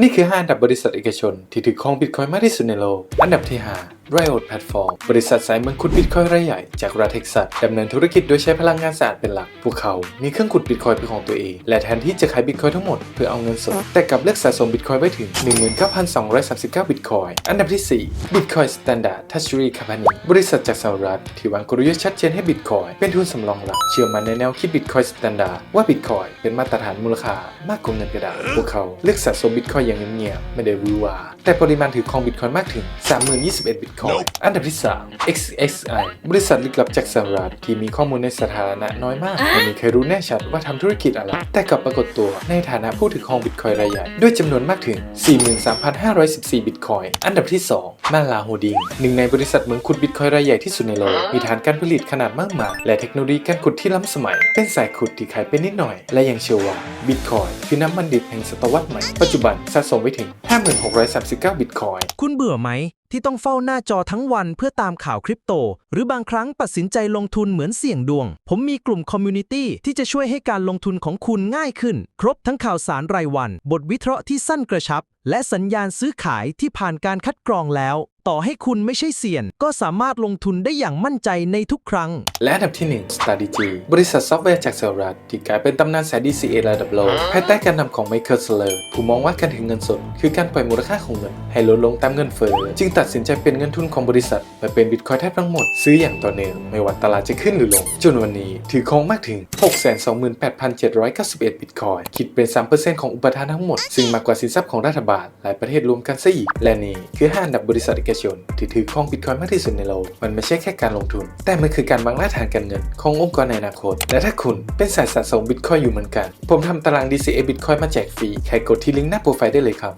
นี่คือ 5 อันดับบริษัทเอกชน ที่ถือครองบิตคอยมากที่สุดในโลก อันดับที่ 5 Riot Platform บริษัทสายเมืองขุดบิตคอยรายใหญ่จากรัฐเท็กซัสดำเนินธุรกิจโดยใช้พลังงานสะอาดเป็นหลัก พวกเขามีเครื่องขุดบิตคอยเป็นของตัวเอง และแทนที่จะขายบิตคอยทั้งหมดเพื่อเอาเงินสด แต่กลับเลือกสะสมบิตคอยไว้ถึง 19,239 บิตคอย อันดับที่ 4 Bitcoin Standard Treasury Company บริษัทจากสหรัฐที่วางกลยุทธ์ชัดเจนให้บิตคอยเป็นทุนสำรองหลัก เชื่อมั่นในแนวคิด Bitcoin Standard ว่าบิตคอยเป็นมาตรฐานมูลค่ามากกว่าเงินกระดาษ พวกเขาเลือกสะสมบิตคอยอย่างเงียบๆไม่ได้วือวาแต่ปริมาณถือครองบิตคอยมากถึง 3021บิตคอยอันดับที่ 3 XXI บริษัทลึกลับจากสหรัฐที่มีข้อมูลในสถานะน้อยมากไม่มีใครรู้แน่ชัดว่าทำธุรกิจอะไร แต่กลับปรากฏตัวในฐานะผู้ถือครองบิตคอยรายใหญ่ด้วยจำนวนมากถึง 43,514 บิตคอยอันดับที่ 2 มาลาโฮดิงหนึ่งในบริษัทเหมืองขุดบิตคอยรายใหญ่ที่สุดในโลก มีฐานการผลิตขนาดมากมายและเทคโนโลยีการขุดที่ล้ำสมัย เป็นสายขุดที่ขายเป็นนิดหน่อย และยังเชื่อว่าบิตคอยคือน้ำมันดิบแห่งศตวรรษใหม่ ปัจจุบันสะสมไว้ถึง 5639 บิตคอยคุณเบื่อไหม ที่ต้องเฝ้าหน้าจอทั้งวันเพื่อตามข่าวคริปโต หรือบางครั้งตัดสินใจลงทุนเหมือนเสี่ยงดวง ผมมีกลุ่มคอมมูนิตี้ที่จะช่วยให้การลงทุนของคุณง่ายขึ้น ครบทั้งข่าวสารรายวัน บทวิเคราะห์ที่สั้นกระชับ และสัญญาณซื้อขายที่ผ่านการคัดกรองแล้ว ต่อให้คุณไม่ใช่เสี่ยงก็สามารถลงทุนได้อย่างมั่นใจในทุกครั้ง และอันดับที่ 1 Strategy บริษัทซอฟต์แวร์จากสหรัฐที่กลายเป็นตำนานสาย DCA ระดับโลกภายใต้การนำของ Michael Saylor ผู้มองว่าการถือเงินสด คือการปล่อยมูลค่าของเงิน ให้ลดลงตามเงินเฟ้อจึงตัดสินใจเป็นเงินทุนของบริษัทและเป็นบิตคอยแทบทั้งหมดซื้ออย่างต่อเนื่องไม่ว่าตลาดจะขึ้นหรือลงจนวันนี้ถือครองมากถึง 628,791บิตคอยคิดเป็น 3%ของอุปทานทั้งหมดซึ่งมากกว่าสินทรัพย์ของรัฐบาลหลายประเทศรวมกันซะอีก และนี่คือห้าอันดับบริษัทเอกชนที่ถือครองบิตคอยมากที่สุดในโลก มันไม่ใช่แค่การลงทุน แต่มันคือการวางรากฐานการเงิน ขององค์กรในอนาคต และถ้าคุณเป็นสายสะสมบิตคอยอยู่เหมือนกัน ผมทำตาราง DCA บิตคอยมาแจกฟรีแค่กดที่ลิงก์หน้าโปรไฟล์ได้เลยครับ